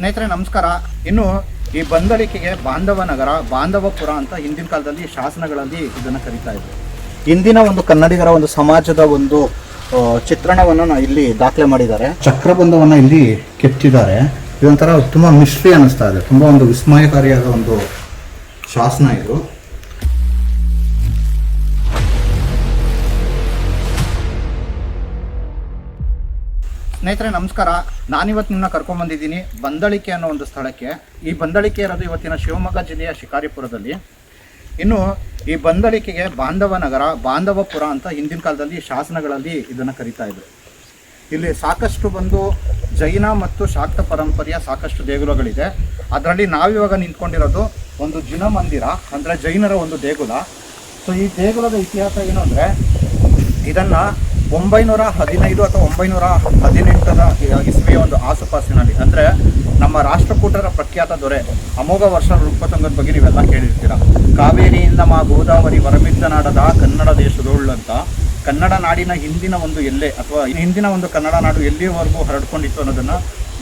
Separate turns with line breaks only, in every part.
ಸ್ನೇಹಿತರೆ, ನಮಸ್ಕಾರ. ಇನ್ನು ಈ ಬಂದಳಿಕೆಗೆ ಬಾಂಧವ ನಗರ, ಬಾಂಧವಪುರ ಅಂತ ಹಿಂದಿನ ಕಾಲದಲ್ಲಿ ಶಾಸನಗಳಲ್ಲಿ ಇದನ್ನು ಕರೀತಾ ಇದ್ದರು ಇಂದಿನ ಒಂದು ಕನ್ನಡಿಗರ ಒಂದು ಸಮಾಜದ ಒಂದು ಚಿತ್ರಣವನ್ನು ಇಲ್ಲಿ ದಾಖಲೆ ಮಾಡಿದ್ದಾರೆ. ಚಕ್ರಬಂಧವನ್ನು ಇಲ್ಲಿ ಕೆತ್ತಿದ್ದಾರೆ. ಇದೊಂಥರ ತುಂಬ ಮಿಸ್ಟ್ರಿ ಅನ್ನಿಸ್ತಾ ಇದೆ. ತುಂಬ ಒಂದು ವಿಸ್ಮಯಕಾರಿಯಾದ ಒಂದು ಶಾಸನ ಇದು. ಸ್ನೇಹಿತರೆ, ನಮಸ್ಕಾರ. ನಾನಿವತ್ತು ನಿಮ್ಮನ್ನ ಕರ್ಕೊಂಡ್ಬಂದಿದ್ದೀನಿ ಬಂದಳಿಕೆ ಅನ್ನೋ ಒಂದು ಸ್ಥಳಕ್ಕೆ. ಈ ಬಂದಳಿಕೆ ಇರೋದು ಇವತ್ತಿನ ಶಿವಮೊಗ್ಗ ಜಿಲ್ಲೆಯ ಶಿಕಾರಿಪುರದಲ್ಲಿ. ಇನ್ನು ಈ ಬಂದಳಿಕೆಗೆ ಬಾಂಧವ ನಗರ, ಬಾಂಧವಪುರ ಅಂತ ಹಿಂದಿನ ಕಾಲದಲ್ಲಿ ಶಾಸನಗಳಲ್ಲಿ ಇದನ್ನು ಕರಿತಾ ಇದ್ರು. ಇಲ್ಲಿ ಸಾಕಷ್ಟು ಬಂದು ಜೈನ ಮತ್ತು ಶಾಕ್ತ ಪರಂಪರೆಯ ಸಾಕಷ್ಟು ದೇಗುಲಗಳಿದೆ. ಅದರಲ್ಲಿ ನಾವಿವಾಗ ನಿಂತ್ಕೊಂಡಿರೋದು ಒಂದು ಜಿನ ಮಂದಿರ, ಅಂದರೆ ಜೈನರ ಒಂದು ದೇಗುಲ. ಸೊ ಈ ದೇಗುಲದ ಇತಿಹಾಸ ಏನು ಅಂದರೆ, ಇದನ್ನ ಒಂಬೈನೂರ ಹದಿನೈದು ಅಥವಾ ಒಂಬೈನೂರ ಹದಿನೆಂಟರ ಇಸ್ವಿಯ ಒಂದು ಆಸುಪಾಸಿನಲ್ಲಿ, ಅಂದರೆ ನಮ್ಮ ರಾಷ್ಟ್ರಕೂಟರ ಪ್ರಖ್ಯಾತ ದೊರೆ ಅಮೋಘ ವರ್ಷ ರೂಪತಂಗದ ಬಗ್ಗೆ ನೀವೆಲ್ಲ ಕೇಳಿರ್ತೀರ. ಕಾವೇರಿಯಿಂದ ಮಾ ಗೋದಾವರಿ ವರಮಿದ್ದ ನಾಡದ ಕನ್ನಡ ದೇಶದೊಳ್ಳಂತ ಕನ್ನಡ ನಾಡಿನ ಹಿಂದಿನ ಒಂದು ಎಲ್ಲೆ ಅಥವಾ ಹಿಂದಿನ ಒಂದು ಕನ್ನಡ ನಾಡು ಎಲ್ಲಿವರೆಗೂ ಹರಡ್ಕೊಂಡಿತ್ತು ಅನ್ನೋದನ್ನು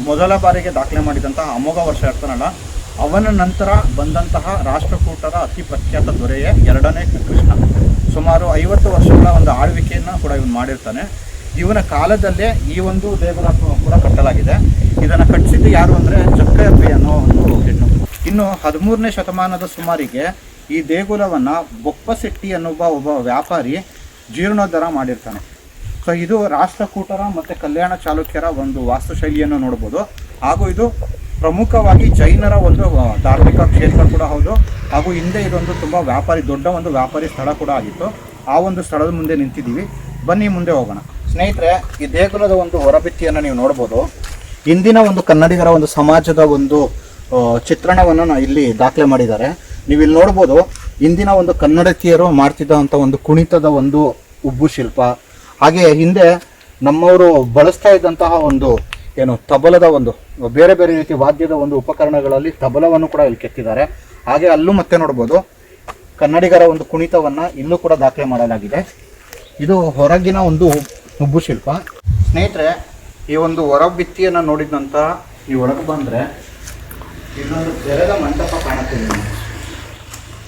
ಮೊದಲ ಬಾರಿಗೆ ದಾಖಲೆ ಮಾಡಿದಂತಹ ಅಮೋಘ ವರ್ಷ ಇರ್ತಾನಲ್ಲ ಅವನ ನಂತರ ಬಂದಂತಹ ರಾಷ್ಟ್ರಕೂಟರ ಅತಿ ಪ್ರಖ್ಯಾತ ದೊರೆಯೇ ಎರಡನೇ ಕೃಷ್ಣ. ಸುಮಾರು ಐವತ್ತು ವರ್ಷಗಳ ಒಂದು ಆಳ್ವಿಕೆಯನ್ನು ಕೂಡ ಇವನು ಮಾಡಿರ್ತಾನೆ. ಇವನ ಕಾಲದಲ್ಲೇ ಈ ಒಂದು ದೇಗುಲ ಕೂಡ ಕಟ್ಟಲಾಗಿದೆ. ಇದನ್ನು ಕಟ್ಟಿಸಿದ್ದು ಯಾರು ಅಂದರೆ ಚಕ್ರಪಿ ಅನ್ನೋ ಒಂದು ಹೆಣ್ಣು. ಇನ್ನು ಹದಿಮೂರನೇ ಶತಮಾನದ ಸುಮಾರಿಗೆ ಈ ದೇಗುಲವನ್ನು ಬೊಪ್ಪಸೆಟ್ಟಿ ಅನ್ನೊಬ್ಬ ಒಬ್ಬ ವ್ಯಾಪಾರಿ ಜೀರ್ಣೋದ್ಧಾರ ಮಾಡಿರ್ತಾನೆ. ಸೊ ಇದು ರಾಷ್ಟ್ರಕೂಟರ ಮತ್ತು ಕಲ್ಯಾಣ ಚಾಲುಕ್ಯರ ಒಂದು ವಾಸ್ತುಶೈಲಿಯನ್ನು ನೋಡ್ಬೋದು. ಹಾಗೂ ಇದು ಪ್ರಮುಖವಾಗಿ ಜೈನರ ಒಂದು ಧಾರ್ಮಿಕ ಕ್ಷೇತ್ರ ಕೂಡ ಹೌದು. ಹಾಗೂ ಹಿಂದೆ ಇದೊಂದು ತುಂಬ ವ್ಯಾಪಾರಿ, ದೊಡ್ಡ ಒಂದು ವ್ಯಾಪಾರಿ ಸ್ಥಳ ಕೂಡ ಆಗಿತ್ತು. ಆ ಒಂದು ಸ್ಥಳದ ಮುಂದೆ ನಿಂತಿದ್ದೀವಿ. ಬನ್ನಿ, ಮುಂದೆ ಹೋಗೋಣ. ಸ್ನೇಹಿತರೆ, ಈ ದೇಗುಲದ ಒಂದು ಹೊರಬಿತ್ತಿಯನ್ನು ನೀವು ನೋಡ್ಬೋದು. ಇಂದಿನ ಒಂದು ಕನ್ನಡಿಗರ ಒಂದು ಸಮಾಜದ ಒಂದು ಚಿತ್ರಣವನ್ನು ಇಲ್ಲಿ ದಾಖಲೆ ಮಾಡಿದ್ದಾರೆ. ನೀವು ಇಲ್ಲಿ ನೋಡ್ಬೋದು ಇಂದಿನ ಒಂದು ಕನ್ನಡತಿಯರು ಮಾಡ್ತಿದ್ದಂಥ ಒಂದು ಕುಣಿತದ ಒಂದು ಉಬ್ಬು ಶಿಲ್ಪ. ಹಾಗೆ ಹಿಂದೆ ನಮ್ಮವರು ಬಳಸ್ತಾ ಇದ್ದಂತಹ ಒಂದು ಏನು ತಬಲದ ಒಂದು, ಬೇರೆ ಬೇರೆ ರೀತಿ ವಾದ್ಯದ ಒಂದು ಉಪಕರಣಗಳಲ್ಲಿ ತಬಲವನ್ನು ಕೂಡ ಇಲ್ಲಿ ಕೆತ್ತಿದ್ದಾರೆ. ಹಾಗೆ ಅಲ್ಲೂ ಮತ್ತೆ ನೋಡ್ಬೋದು, ಕನ್ನಡಿಗರ ಒಂದು ಕುಣಿತವನ್ನು ಇಲ್ಲೂ ಕೂಡ ದಾಖಲೆ ಮಾಡಲಾಗಿದೆ. ಇದು ಹೊರಗಿನ ಒಂದು ಹುಬ್ಬು ಶಿಲ್ಪ. ಸ್ನೇಹಿತರೆ, ಈ ಒಂದು ಹೊರಭಿತ್ತಿಯನ್ನು ನೋಡಿದ ನಂತರ ಈ ಒಳಗೆ ಬಂದರೆ ಇದೊಂದು ತೆರೆದ ಮಂಟಪ ಕಾಣುತ್ತೆ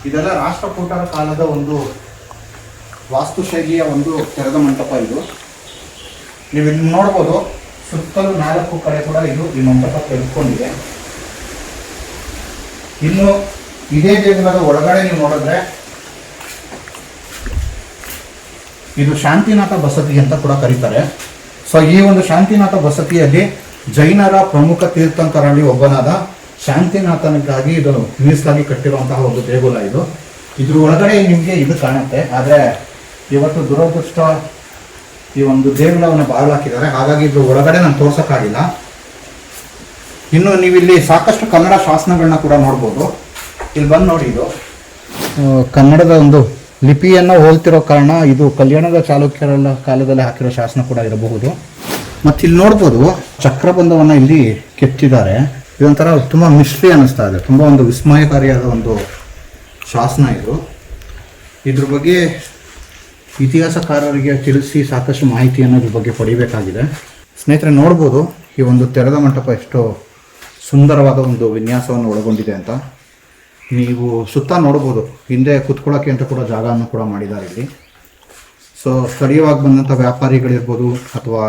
ಇದೆಲ್ಲ ರಾಷ್ಟ್ರಕೂಟರ ಕಾಲದ ಒಂದು ವಾಸ್ತುಶೈಲಿಯ ಒಂದು ತೆರೆದ ಮಂಟಪ ಇದು. ನೀವು ಇಲ್ಲಿ ನೋಡ್ಬೋದು ಸುತ್ತಲೂ ನಾಲ್ಕು ಕಡೆ ಕೂಡ ಇದು ಈ ಮಂಟಪ ತೆಗೆದುಕೊಂಡಿದೆ. ಇನ್ನು ಇದೇ ದೇಗುಲದ ಒಳಗಡೆ ನೀವು ನೋಡಿದ್ರೆ ಇದು ಶಾಂತಿನಾಥ ಬಸತಿ ಅಂತ ಕೂಡ ಕರೀತಾರೆ. ಸೊ ಈ ಒಂದು ಶಾಂತಿನಾಥ ಬಸತಿಯಲ್ಲಿ ಜೈನರ ಪ್ರಮುಖ ತೀರ್ಥಂಕರಲ್ಲಿ ಒಬ್ಬನಾದ ಶಾಂತಿನಾಥನಿಗಾಗಿ ಇದು ಮೀಸಲಾಗಿ ಕಟ್ಟಿರುವಂತಹ ಒಂದು ದೇಗುಲ ಇದು. ಇದ್ರ ಒಳಗಡೆ ನಿಮಗೆ ಇದು ಕಾಣುತ್ತೆ. ಆದರೆ ಇವತ್ತು ದುರದೃಷ್ಟ ಈ ಒಂದು ದೇಗುಲವನ್ನು ಬಾಗಿಲು ಹಾಕಿದ್ದಾರೆ ಹಾಗಾಗಿ ಇದ್ರ ಒಳಗಡೆ ನಾನು ತೋರ್ಸೋಕ್ಕಾಗಿಲ್ಲ. ಇನ್ನು ನೀವು ಇಲ್ಲಿ ಸಾಕಷ್ಟು ಕನ್ನಡ ಶಾಸನಗಳನ್ನ ಕೂಡ ನೋಡ್ಬೋದು. ಇಲ್ಲಿ ಬಂದು ನೋಡಿ ಇದು. ಕನ್ನಡದ ಒಂದು ಲಿಪಿಯನ್ನು ಹೋಲ್ತಿರೋ ಕಾರಣ ಇದು ಕಲ್ಯಾಣದ ಚಾಲುಕ್ಯರ ಕಾಲದಲ್ಲಿ ಹಾಕಿರೋ ಶಾಸನ ಕೂಡ ಇರಬಹುದು. ಮತ್ತು ಇಲ್ಲಿ ನೋಡ್ಬೋದು ಚಕ್ರಬಂಧವನ್ನು ಇಲ್ಲಿ ಕೆತ್ತಿದ್ದಾರೆ. ಇದೊಂಥರ ತುಂಬ ಮಿಸ್ಟ್ರಿ ಅನ್ನಿಸ್ತಾ ಇದೆ. ತುಂಬ ಒಂದು ವಿಸ್ಮಯಕಾರಿಯಾದ ಒಂದು ಶಾಸನ ಇದು. ಇದ್ರ ಬಗ್ಗೆ ಇತಿಹಾಸಕಾರರಿಗೆ ತಿಳಿಸಿ ಸಾಕಷ್ಟು ಮಾಹಿತಿಯನ್ನು ಇದ್ರ ಬಗ್ಗೆ ಪಡಿಬೇಕಾಗಿದೆ. ಸ್ನೇಹಿತರೆ, ನೋಡ್ಬೋದು ಈ ಒಂದು ತೆರೆದ ಮಂಟಪ ಎಷ್ಟು ಸುಂದರವಾದ ಒಂದು ವಿನ್ಯಾಸವನ್ನು ಒಳಗೊಂಡಿದೆ ಅಂತ. ನೀವು ಸುತ್ತ ನೋಡ್ಬೋದು, ಹಿಂದೆ ಕುತ್ಕೊಳ್ಳೋಕ್ಕೆ ಅಂತ ಕೂಡ ಜಾಗವನ್ನು ಕೂಡ ಮಾಡಿದ್ದಾರೆ ಇಲ್ಲಿ. ಸೊ ಸ್ಥಳೀಯವಾಗಿ ಬಂದಂಥ ವ್ಯಾಪಾರಿಗಳಿರ್ಬೋದು ಅಥವಾ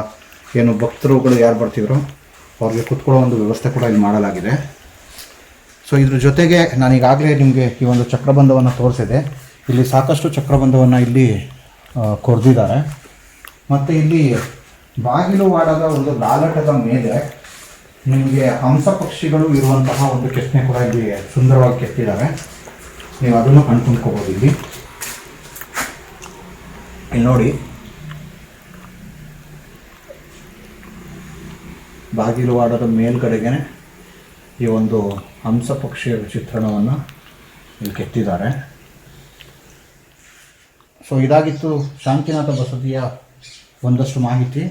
ಏನು ಭಕ್ತರುಗಳು ಯಾರು ಬರ್ತಿದ್ರು ಅವ್ರಿಗೆ ಕುತ್ಕೊಳ್ಳೋ ಒಂದು ವ್ಯವಸ್ಥೆ ಕೂಡ ಇಲ್ಲಿ ಮಾಡಲಾಗಿದೆ. ಸೊ ಇದ್ರ ಜೊತೆಗೆ ನಾನು ಈಗಾಗಲೇ ನಿಮಗೆ ಈ ಒಂದು ಚಕ್ರಬಂಧವನ್ನು ತೋರಿಸಿದೆ. ಇಲ್ಲಿ ಸಾಕಷ್ಟು ಚಕ್ರಬಂಧವನ್ನು ಇಲ್ಲಿ ಕೊರೆದಿದ್ದಾರೆ. ಮತ್ತು ಇಲ್ಲಿ ಬಾಗಿಲು ವಾಡದ ಒಂದು ಲಾಲಟದ ಮೇಲೆ ನಿಮಗೆ ಹಂಸ ಪಕ್ಷಿಗಳು ಇರುವಂತಹ ಒಂದು ಕೆತ್ತನೆ ಕೂಡ ಇಲ್ಲಿ ಸುಂದರವಾಗಿ ಕೆತ್ತಿದ್ದಾರೆ. ನೀವು ಅದನ್ನು ಕಣ್ತುಂಬ್ಕೋಬೋದು ಇಲ್ಲಿ. ಇಲ್ಲಿ ನೋಡಿ. ಬಾಗಿಲು ವಾಡದ ಮೇಲ್ಗಡೆಗೆ ಈ ಒಂದು ಹಂಸ ಪಕ್ಷಿಯ ಚಿತ್ರಣವನ್ನು ಇಲ್ಲಿ ಕೆತ್ತಿದ್ದಾರೆ. ಸೊ ಇದಾಗಿತ್ತು ಶಾಂತಿನಾಥ ಬಸದಿಯ ಒಂದಷ್ಟು ಮಾಹಿತಿ.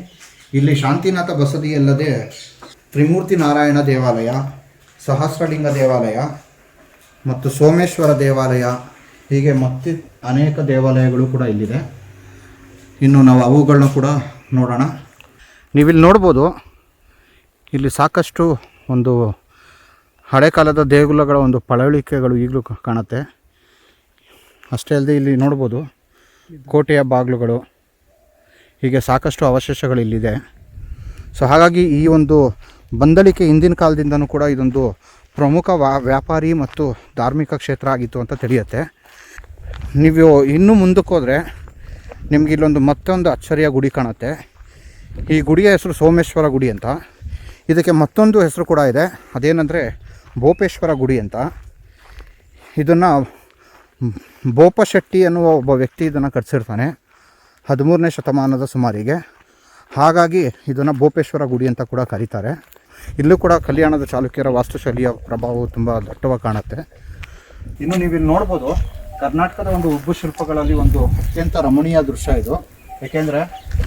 ಇಲ್ಲಿ ಶಾಂತಿನಾಥ ಬಸದಿಯಲ್ಲದೆ ತ್ರಿಮೂರ್ತಿ ನಾರಾಯಣ ದೇವಾಲಯ, ಸಹಸ್ರಲಿಂಗ ದೇವಾಲಯ ಮತ್ತು ಸೋಮೇಶ್ವರ ದೇವಾಲಯ, ಹೀಗೆ ಮತ್ತೆ ಅನೇಕ ದೇವಾಲಯಗಳು ಕೂಡ ಇಲ್ಲಿದೆ. ಇನ್ನು ನಾವು ಅವುಗಳನ್ನ ಕೂಡ ನೋಡೋಣ. ನೀವಿಲ್ಲಿ ನೋಡ್ಬೋದು, ಇಲ್ಲಿ ಸಾಕಷ್ಟು ಒಂದು ಹಳೆ ಕಾಲದ ದೇಗುಲಗಳ ಒಂದು ಪಳವಳಿಕೆಗಳು ಈಗಲೂ ಕಾಣುತ್ತೆ. ಅಷ್ಟೇ ಅಲ್ಲದೆ ಇಲ್ಲಿ ನೋಡ್ಬೋದು ಕೋಟೆಯ ಬಾಗಿಲುಗಳು. ಹೀಗೆ ಸಾಕಷ್ಟು ಅವಶೇಷಗಳು ಇಲ್ಲಿದೆ ಸೊ ಹಾಗಾಗಿ ಈ ಒಂದು ಬಂದಳಿಕೆ ಹಿಂದಿನ ಕಾಲದಿಂದನೂ ಕೂಡ ಇದೊಂದು ಪ್ರಮುಖ ವ್ಯಾಪಾರಿ ಮತ್ತು ಧಾರ್ಮಿಕ ಕ್ಷೇತ್ರ ಆಗಿತ್ತು ಅಂತ ತಿಳಿಯುತ್ತೆ. ನೀವು ಇನ್ನೂ ಮುಂದಕ್ಕೆ ಹೋದರೆ ನಿಮ್ಗೆ ಇಲ್ಲೊಂದು ಮತ್ತೊಂದು ಅಚ್ಚರಿಯ ಗುಡಿ ಕಾಣುತ್ತೆ. ಈ ಗುಡಿಯ ಹೆಸರು ಸೋಮೇಶ್ವರ ಗುಡಿ ಅಂತ. ಇದಕ್ಕೆ ಮತ್ತೊಂದು ಹೆಸರು ಕೂಡ ಇದೆ. ಅದೇನೆಂದರೆ ಭೋಪೇಶ್ವರ ಗುಡಿ ಅಂತ. ಇದನ್ನು ಬೋಪಶೆಟ್ಟಿ ಅನ್ನುವ ಒಬ್ಬ ವ್ಯಕ್ತಿ ಇದನ್ನು ಕಟ್ಸಿರ್ತಾನೆ. ಹದಿಮೂರನೇ ಶತಮಾನದ ಸುಮಾರಿಗೆ. ಹಾಗಾಗಿ ಇದನ್ನು ಬೋಪೇಶ್ವರ ಗುಡಿ ಅಂತ ಕೂಡ ಕರೀತಾರೆ. ಇಲ್ಲೂ ಕೂಡ ಕಲ್ಯಾಣದ ಚಾಲುಕ್ಯರ ವಾಸ್ತುಶೈಲಿಯ ಪ್ರಭಾವವು ತುಂಬ ದಟ್ಟವಾಗಿ ಕಾಣುತ್ತೆ. ಇನ್ನು ನೀವು ಇಲ್ಲಿ ನೋಡ್ಬೋದು, ಕರ್ನಾಟಕದ ಒಂದು ಉಬ್ಬು ಶಿಲ್ಪಗಳಲ್ಲಿ ಒಂದು ಅತ್ಯಂತ ರಮಣೀಯ ದೃಶ್ಯ ಇದು. ಏಕೆಂದರೆ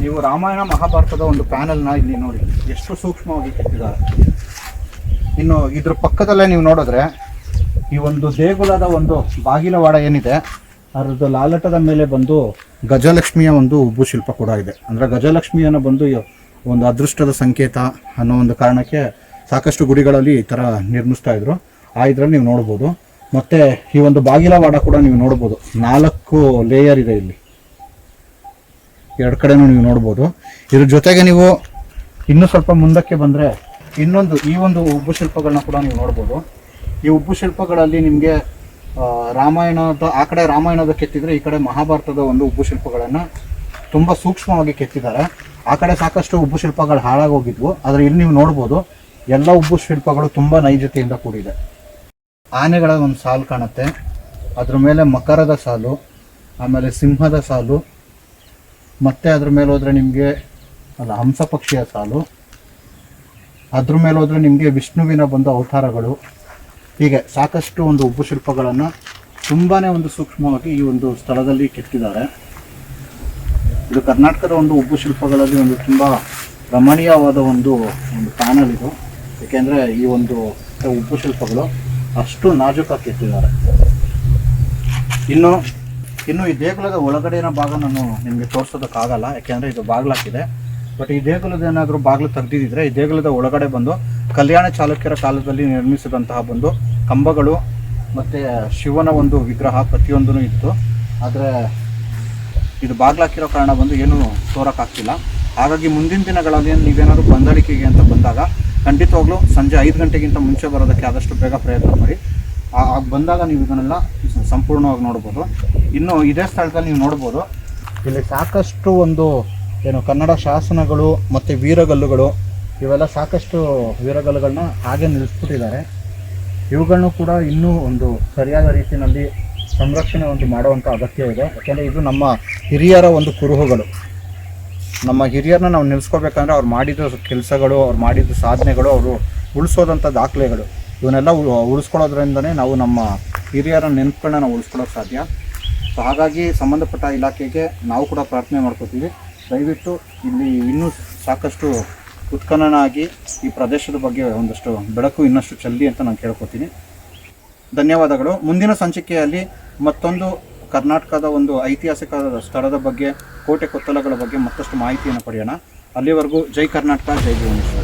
ನೀವು ರಾಮಾಯಣ ಮಹಾಭಾರತದ ಒಂದು ಪ್ಯಾನಲ್ನ ಇಲ್ಲಿ ನೋಡಿ, ಎಷ್ಟು ಸೂಕ್ಷ್ಮವಾಗಿ ಕೆತ್ತಿದ್ದಾರೆ. ಇನ್ನು ಇದ್ರ ಪಕ್ಕದಲ್ಲೇ ನೀವು ನೋಡಿದ್ರೆ ಈ ಒಂದು ದೇಗುಲದ ಒಂದು ಬಾಗಿಲವಾಡ ಏನಿದೆ, ಅದರದ್ದು ಲಾಲಟದ ಮೇಲೆ ಬಂದು ಗಜಲಕ್ಷ್ಮಿಯ ಒಂದು ಉಬ್ಬು ಶಿಲ್ಪ ಕೂಡ ಇದೆ. ಅಂದರೆ ಗಜಲಕ್ಷ್ಮಿಯನ್ನು ಬಂದು ಒಂದು ಅದೃಷ್ಟದ ಸಂಕೇತ ಅನ್ನೋ ಒಂದು ಕಾರಣಕ್ಕೆ ಸಾಕಷ್ಟು ಗುಡಿಗಳಲ್ಲಿ ಈ ಥರ ನಿರ್ಮಿಸ್ತಾ ಇದ್ರು. ಆ ಇದರಲ್ಲಿ ನೀವು ನೋಡ್ಬೋದು. ಮತ್ತೆ ಈ ಒಂದು ಬಾಗಿಲವಾಡ ಕೂಡ ನೀವು ನೋಡ್ಬೋದು. ನಾಲ್ಕು ಲೇಯರ್ ಇದೆ ಇಲ್ಲಿ. ಎರಡು ಕಡೆನೂ ನೀವು ನೋಡ್ಬೋದು. ಇದ್ರ ಜೊತೆಗೆ ನೀವು ಇನ್ನೂ ಸ್ವಲ್ಪ ಮುಂದಕ್ಕೆ ಬಂದರೆ ಇನ್ನೊಂದು ಈ ಒಂದು ಉಬ್ಬು ಶಿಲ್ಪಗಳನ್ನ ಕೂಡ ನೀವು ನೋಡ್ಬೋದು. ಈ ಉಬ್ಬು ಶಿಲ್ಪಗಳಲ್ಲಿ ನಿಮಗೆ ರಾಮಾಯಣದ, ಆ ಕಡೆ ರಾಮಾಯಣದ ಕೆತ್ತಿದ್ರೆ ಈ ಕಡೆ ಮಹಾಭಾರತದ ಒಂದು ಉಬ್ಬು ಶಿಲ್ಪಗಳನ್ನು ತುಂಬ ಸೂಕ್ಷ್ಮವಾಗಿ ಕೆತ್ತಿದ್ದಾರೆ. ಆ ಕಡೆ ಸಾಕಷ್ಟು ಉಬ್ಬು ಶಿಲ್ಪಗಳು ಹಾಳಾಗೋಗಿದ್ವು. ಆದರೆ ಇಲ್ಲಿ ನೀವು ನೋಡ್ಬೋದು, ಎಲ್ಲ ಉಬ್ಬು ಶಿಲ್ಪಗಳು ತುಂಬ ನೈಜತೆಯಿಂದ ಕೂಡಿದೆ. ಆನೆಗಳ ಒಂದು ಸಾಲು ಕಾಣುತ್ತೆ. ಅದ್ರ ಮೇಲೆ ಮಕರದ ಸಾಲು, ಆಮೇಲೆ ಸಿಂಹದ ಸಾಲು, ಮತ್ತೆ ಅದ್ರ ಮೇಲೆ ಹೋದ್ರೆ ನಿಮಗೆ, ಅಲ್ಲ ಹಂಸ ಪಕ್ಷಿಯ ಸಾಲು. ಅದ್ರ ಮೇಲೆ ಹೋದ್ರೆ ನಿಮಗೆ ವಿಷ್ಣುವಿನ ಬಂದ ಅವತಾರಗಳು. ಹೀಗೆ ಸಾಕಷ್ಟು ಒಂದು ಉಬ್ಬು ಶಿಲ್ಪಗಳನ್ನು ತುಂಬಾ ಒಂದು ಸೂಕ್ಷ್ಮವಾಗಿ ಈ ಒಂದು ಸ್ಥಳದಲ್ಲಿ ಕೆತ್ತಿದ್ದಾರೆ. ಇದು ಕರ್ನಾಟಕದ ಒಂದು ಉಬ್ಬು ಶಿಲ್ಪಗಳಲ್ಲಿ ಒಂದು ತುಂಬ ರಮಣೀಯವಾದ ಒಂದು ಒಂದು ಪ್ಯಾನಲ್ ಇದು. ಏಕೆಂದರೆ ಈ ಒಂದು ಉಬ್ಬು ಶಿಲ್ಪಗಳು ಅಷ್ಟು ನಾಜೂಕಾಗಿ ಕೆತ್ತಿದ್ದಾರೆ. ಇನ್ನು ಇನ್ನು ಈ ದೇಗುಲದ ಒಳಗಡೆನ ಭಾಗ ನಾನು ನಿಮಗೆ ತೋರಿಸೋದಕ್ಕಾಗಲ್ಲ, ಯಾಕೆಂದರೆ ಇದು ಬಾಗ್ಲಾಕಿದೆ ಬಟ್ ಈ ದೇಗುಲದ ಏನಾದರೂ ಬಾಗಿಲು ತೆಗೆದಿದ್ದರೆ ಈ ದೇಗುಲದ ಒಳಗಡೆ ಬಂದು ಕಲ್ಯಾಣ ಚಾಲುಕ್ಯರ ಕಾಲದಲ್ಲಿ ನಿರ್ಮಿಸಿದಂತಹ ಒಂದು ಕಂಬಗಳು ಮತ್ತು ಶಿವನ ಒಂದು ವಿಗ್ರಹ ಪ್ರತಿಯೊಂದೂ ಇತ್ತು. ಆದರೆ ಇದು ಬಾಗ್ಲಾಕಿರೋ ಕಾರಣ ಬಂದು ಏನೂ ತೋರೋಕ್ಕಾಗ್ತಿಲ್ಲ. ಹಾಗಾಗಿ ಮುಂದಿನ ದಿನಗಳಲ್ಲಿ ನೀವೇನಾದ್ರು ಬಂದಳಿಕೆಗೆ ಅಂತ ಬಂದಾಗ ಖಂಡಿತವಾಗ್ಲೂ ಸಂಜೆ ಐದು ಗಂಟೆಗಿಂತ ಮುಂಚೆ ಬರೋದಕ್ಕೆ ಆದಷ್ಟು ಬೇಗ ಪ್ರಯತ್ನ ಮಾಡಿ. ಆಗ ಬಂದಾಗ ನೀವು ಇದನ್ನೆಲ್ಲ ಸಂಪೂರ್ಣವಾಗಿ ನೋಡ್ಬೋದು. ಇನ್ನು ಇದೇ ಸ್ಥಳದಲ್ಲಿ ನೀವು ನೋಡ್ಬೋದು, ಇಲ್ಲಿ ಸಾಕಷ್ಟು ಒಂದು ಏನು ಕನ್ನಡ ಶಾಸನಗಳು ಮತ್ತು ವೀರಗಲ್ಲುಗಳು ಇವೆಲ್ಲ ಸಾಕಷ್ಟು ವೀರಗಲ್ಲುಗಳನ್ನ ಹಾಗೆ ನಿಲ್ಲಿಸ್ಬಿಟ್ಟಿದ್ದಾರೆ. ಇವುಗಳನ್ನು ಕೂಡ ಇನ್ನೂ ಒಂದು ಸರಿಯಾದ ರೀತಿಯಲ್ಲಿ ಸಂರಕ್ಷಣೆ ಒಂದು ಮಾಡುವಂಥ ಅಗತ್ಯ ಇದೆ. ಯಾಕೆಂದರೆ ಇದು ನಮ್ಮ ಹಿರಿಯರ ಒಂದು ಕುರುಹುಗಳು. ನಮ್ಮ ಹಿರಿಯರನ್ನ ನಾವು ನಿಲ್ಲಿಸ್ಕೋಬೇಕಂದ್ರೆ ಅವ್ರು ಮಾಡಿದ ಕೆಲಸಗಳು, ಅವ್ರು ಮಾಡಿದ ಸಾಧನೆಗಳು, ಅವರು ಉಳಿಸೋದಂಥ ದಾಖಲೆಗಳು. ಇವನ್ನೆಲ್ಲ ಉಳಿಸ್ಕೊಳ್ಳೋದ್ರಿಂದನೇ ನಾವು ನಮ್ಮ ಹಿರಿಯರ ನೆನಪುಗಳನ್ನ ನಾವು ಉಳಿಸ್ಕೊಳ್ಳೋಕೆ ಸಾಧ್ಯ. ಸೊ ಹಾಗಾಗಿ ಸಂಬಂಧಪಟ್ಟ ಇಲಾಖೆಗೆ ನಾವು ಕೂಡ ಪ್ರಾರ್ಥನೆ ಮಾಡ್ಕೋತೀವಿ. ದಯವಿಟ್ಟು ಇಲ್ಲಿ ಇನ್ನೂ ಸಾಕಷ್ಟು ಉತ್ಖನನ ಆಗಿ ಈ ಪ್ರದೇಶದ ಬಗ್ಗೆ ಒಂದಷ್ಟು ಬೆಳಕು ಇನ್ನಷ್ಟು ಚೆಲ್ಲಿ ಅಂತ ನಾನು ಕೇಳ್ಕೊತೀನಿ. ಧನ್ಯವಾದಗಳು. ಮುಂದಿನ ಸಂಚಿಕೆಯಲ್ಲಿ ಮತ್ತೊಂದು ಕರ್ನಾಟಕದ ಒಂದು ಐತಿಹಾಸಿಕ ಸ್ಥಳದ ಬಗ್ಗೆ, ಕೋಟೆ ಕೊತ್ತಲಗಳ ಬಗ್ಗೆ ಮತ್ತಷ್ಟು ಮಾಹಿತಿಯನ್ನು ಪಡೆಯೋಣ. ಅಲ್ಲಿವರೆಗೂ ಜೈ ಕರ್ನಾಟಕ, ಜೈ ಭುವನೇಶ್ವರ.